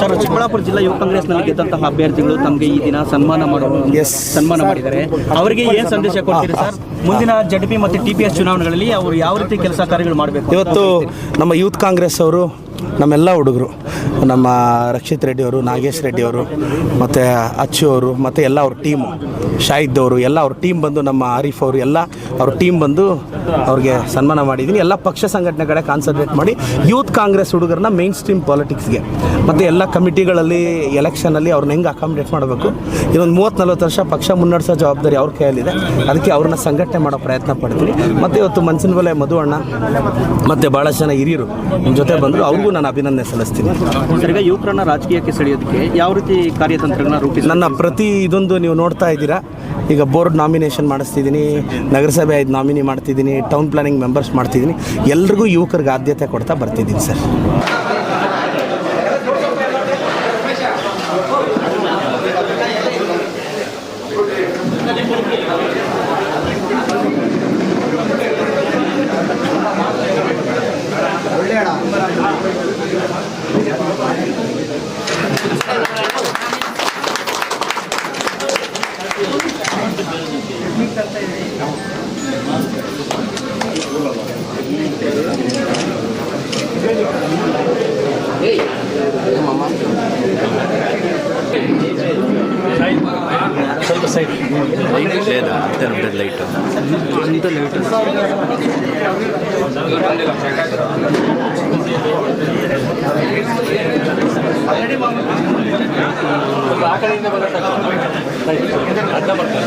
Sir Chikkaballapur ಜಿಲ್ಲಾ ಯುವ ಕಾಂಗ್ರೆಸ್ನಲ್ಲಿ ಗೆದ್ದಂತಹ ಅಭ್ಯರ್ಥಿಗಳು ತಮಗೆ ಈ ದಿನ ಸನ್ಮಾನ ಮಾಡಲು ಸನ್ಮಾನ ಮಾಡಿದ್ದಾರೆ. ಅವರಿಗೆ ಏನ್ ಸಂದೇಶ ಕೊಡ್ತೀರಿ ಸರ್? ಮುಂದಿನ ಜಡ್ಪಿ ಮತ್ತೆ ಮತ್ತು ಟಿ ಪಿ ಎಸ್ ಚುನಾವಣೆಗಳಲ್ಲಿ ಅವರು ಯಾವ ರೀತಿ ಕೆಲಸ ಕಾರ್ಯಗಳು ಮಾಡಬೇಕು ಇವತ್ತು ನಮ್ಮ ಯೂತ್ ಕಾಂಗ್ರೆಸ್ ಅವರು ನಮ್ಮೆಲ್ಲ ಹುಡುಗರು. ನಮ್ಮ ರಕ್ಷಿತ್ ರೆಡ್ಡಿಯವರು ನಾಗೇಶ್ ರೆಡ್ಡಿಯವರು ಮತ್ತು ಅಚ್ಚು ಅವರು, ಮತ್ತು ಎಲ್ಲ ಅವ್ರ ಟೀಮು ಶಾಹಿದ್ ಅವರು, ಎಲ್ಲ ಅವ್ರ ಟೀಮ್ ಬಂದು ನಮ್ಮ ಆರಿಫ್ ಅವರು, ಎಲ್ಲ ಅವ್ರ ಟೀಮ್ ಬಂದು ಅವ್ರಿಗೆ ಸನ್ಮಾನ ಮಾಡಿದ್ದೀನಿ ಎಲ್ಲ ಪಕ್ಷ ಸಂಘಟನೆ ಕಡೆ ಕಾನ್ಸಂಟ್ರೇಟ್ ಮಾಡಿ ಯೂತ್ ಕಾಂಗ್ರೆಸ್ ಹುಡುಗರನ್ನ ಮೇನ್ ಸ್ಟ್ರೀಮ್ ಪಾಲಿಟಿಕ್ಸ್ಗೆ ಮತ್ತು ಎಲ್ಲ ಕಮಿಟಿಗಳಲ್ಲಿ ಎಲೆಕ್ಷನಲ್ಲಿ ಅವ್ರನ್ನ ಹೆಂಗೆ ಅಕಾಮಿಡೇಟ್ ಮಾಡಬೇಕು? ಇನ್ನೊಂದು ಮೂವತ್ತು ನಲ್ವತ್ತು ವರ್ಷ ಪಕ್ಷ ಮುನ್ನಡೆಸೋ ಜವಾಬ್ದಾರಿ ಅವ್ರ ಕೈಯಲ್ಲಿದೆ. ಅದಕ್ಕೆ ಅವ್ರನ್ನ ಸಂಘಟನೆ ಮಾಡೋ ಪ್ರಯತ್ನ ಪಡ್ತೀನಿ. ಮತ್ತು ಇವತ್ತು ಮನ್ಸಿನ ಬೆಲೆ ಮಧು ಅಣ್ಣ, ಮತ್ತು ಭಾಳಷ್ಟು ಜನ ಹಿರಿಯರು ನಿಮ್ಮ ಜೊತೆ ಬಂದರು. ಅವ್ರಿಗೂ ನಾನು ಅಭಿನಂದನೆ ಸಲ್ಲಿಸ್ತೀನಿ. ಈಗ ಯುವಕರನ್ನ ರಾಜಕೀಯಕ್ಕೆ ಸೆಳೆಯೋದಕ್ಕೆ ಯಾವ ರೀತಿ ಕಾರ್ಯತಂತ್ರಗಳನ್ನ ರೂಪಿಸಿ ನನ್ನ ಪ್ರತಿ ಇದೊಂದು ನೀವು ನೋಡ್ತಾ ಇದ್ದೀರಾ. ಈಗ ಬೋರ್ಡ್ ನಾಮಿನೇಷನ್ ಮಾಡಿಸ್ತಿದ್ದೀನಿ ನಗರಸಭೆ ಐದು ನಾಮಿನಿ ಮಾಡ್ತಿದ್ದೀನಿ ಟೌನ್ ಪ್ಲಾನಿಂಗ್ ಮೆಂಬರ್ಸ್ ಮಾಡ್ತಿದ್ದೀನಿ. ಎಲ್ರಿಗೂ ಯುವಕರಿಗೆ ಆದ್ಯತೆ ಕೊಡ್ತಾ ಬರ್ತಿದ್ದೀನಿ ಸರ್. ಸ್ವಲ್ಪ ಸೈಡ್ ಲೈಟ್ ಲೇದಾ ಹತ್ತಿರ ಬಿಡೋದು ಲೈಟ್ ಅಂತ ಲೈಟ್ ಆ ಕಡೆಯಿಂದ ಬರ್ತಾರೆ ಅಡ್ಡ ಬರ್ತಾರೆ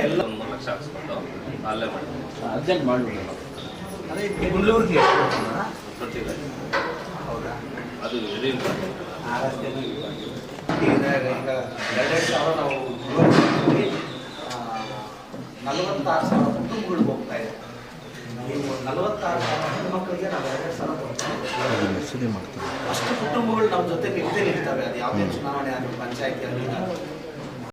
ಎಲ್ಲ ಮೂರು ಲಕ್ಷ ಹಾಕ್ಸ್ಕೊಂಡು ಅಲ್ಲೇ ಅರ್ಜೆಂಟ್ ಮಾಡ್ಬಿಡಿ ಅದೇ ಗುಂಡ್ಲೂರ್ಗೆ ಹೌದಾ ಅದು ವೆರಿ ಇಂಪಾರ್ಟೆಂಟ್ ಆ ರಸ್ತೆಯಲ್ಲಿ ಎರಡೆರಡು ಸಾವಿರ ನಾವು ನಲವತ್ತಾರು ಸಾವಿರ ಕುಟುಂಬಗಳಿಗೆ ಹೋಗ್ತಾ ಇದೆ ನೀವು ನಲವತ್ತಾರು ಸಾವಿರ ಮಕ್ಕಳಿಗೆ ನಾವು ಎರಡು ಸಾವಿರ ಕೊಡ್ತೀವಿ. ಅಷ್ಟು ಕುಟುಂಬಗಳು ನಮ್ಮ ಜೊತೆ ನಿಂತೇ ನಿಲ್ತವೆ ಅದು ಯಾವುದೇ ಚುನಾವಣೆ ಆಗಲಿ ಪಂಚಾಯತಿ ಆಗಲಿ